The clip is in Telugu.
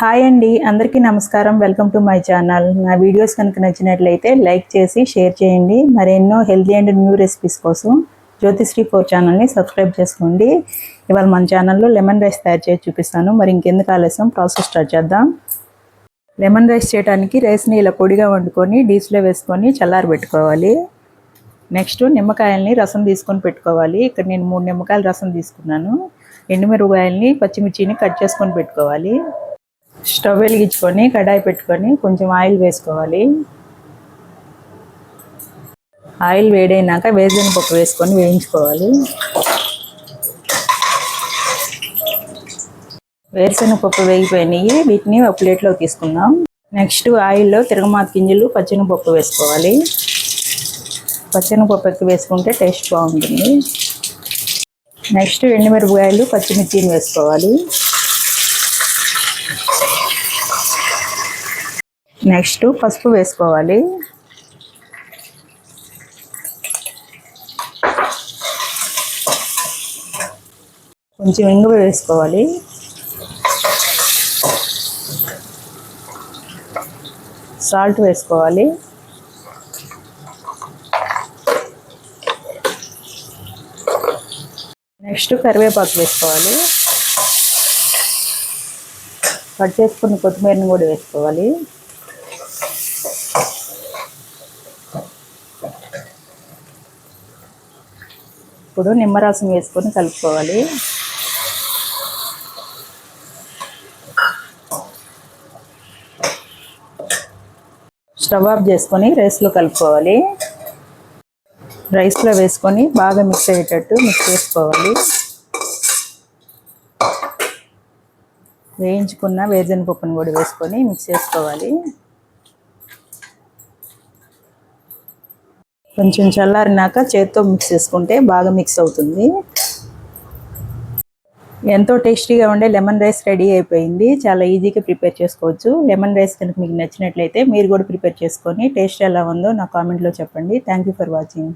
హాయ్ అండి అందరికీ నమస్కారం. వెల్కమ్ టు మై ఛానల్ నా వీడియోస్ కనుక నచ్చినట్లయితే లైక్ చేసి షేర్ చేయండి. మరెన్నో హెల్తీ అండ్ న్యూ రెసిపీస్ కోసం జ్యోతిశ్రీ ఫోర్ ఛానల్ని సబ్స్క్రైబ్ చేసుకోండి. ఇవాళ మన ఛానల్లో లెమన్ రైస్ తయారు చేసి చూపిస్తాను. మరి ఇంకెందుకు ఆలస్యం? ప్రాసెస్ స్టార్ట్ చేద్దాం. లెమన్ రైస్ చేయడానికి రైస్ని ఇలా పొడిగా వండుకొని డీస్లో వేసుకొని చల్లారి పెట్టుకోవాలి. నెక్స్ట్ నిమ్మకాయల్ని రసం తీసుకొని పెట్టుకోవాలి. ఇక్కడ నేను మూడు నిమ్మకాయల రసం తీసుకున్నాను. ఎండుమిరపకాయల్ని పచ్చిమిర్చిని కట్ చేసుకొని పెట్టుకోవాలి. స్టవ్ వెలిగించుకొని కడాయి పెట్టుకొని కొంచెం ఆయిల్ వేసుకోవాలి. ఆయిల్ వేడైనాక వేరుశనగ పప్పు వేసుకొని వేయించుకోవాలి. వేరుశనగపప్పు వేగిపోయినాయి. వీటిని ఒక ప్లేట్లో తీసుకుందాం. నెక్స్ట్ ఆయిల్లో తిరగమాత గింజలు పచ్చెనగపప్పు వేసుకోవాలి. పచ్చెనగపప్పు ఎక్కువ వేసుకుంటే టేస్ట్ బాగుంటుంది. నెక్స్ట్ ఎండుమిరపకాయలు పచ్చిమిర్చిని వేసుకోవాలి. నెక్స్ట్ పసుపు వేసుకోవాలి. కొంచెం ఇంగువ వేసుకోవాలి. సాల్ట్ వేసుకోవాలి. నెక్స్ట్ కరివేపాకు వేసుకోవాలి. కట్ చేసుకున్న కొత్తిమీరని కూడా వేసుకోవాలి. ఇప్పుడు నిమ్మరసం వేసుకొని కలుపుకోవాలి. స్టవ్ ఆఫ్ చేసుకొని రైస్లో కలుపుకోవాలి. రైస్లో వేసుకొని బాగా మిక్స్ అయ్యేటట్టు మిక్స్ చేసుకోవాలి. వేయించుకున్న వేరుజన పప్పును కూడా వేసుకొని మిక్స్ చేసుకోవాలి. కొంచెం చల్లారినాక చేత్తో మిక్స్ చేసుకుంటే బాగా మిక్స్ అవుతుంది. ఎంతో టేస్టీగా ఉండే లెమన్ రైస్ రెడీ అయిపోయింది. చాలా ఈజీగా ప్రిపేర్ చేసుకోవచ్చు. లెమన్ రైస్ కనుక మీకు నచ్చినట్లయితే మీరు కూడా ప్రిపేర్ చేసుకొని టేస్ట్ ఎలా ఉందో నా కామెంట్లో చెప్పండి. Thank you for watching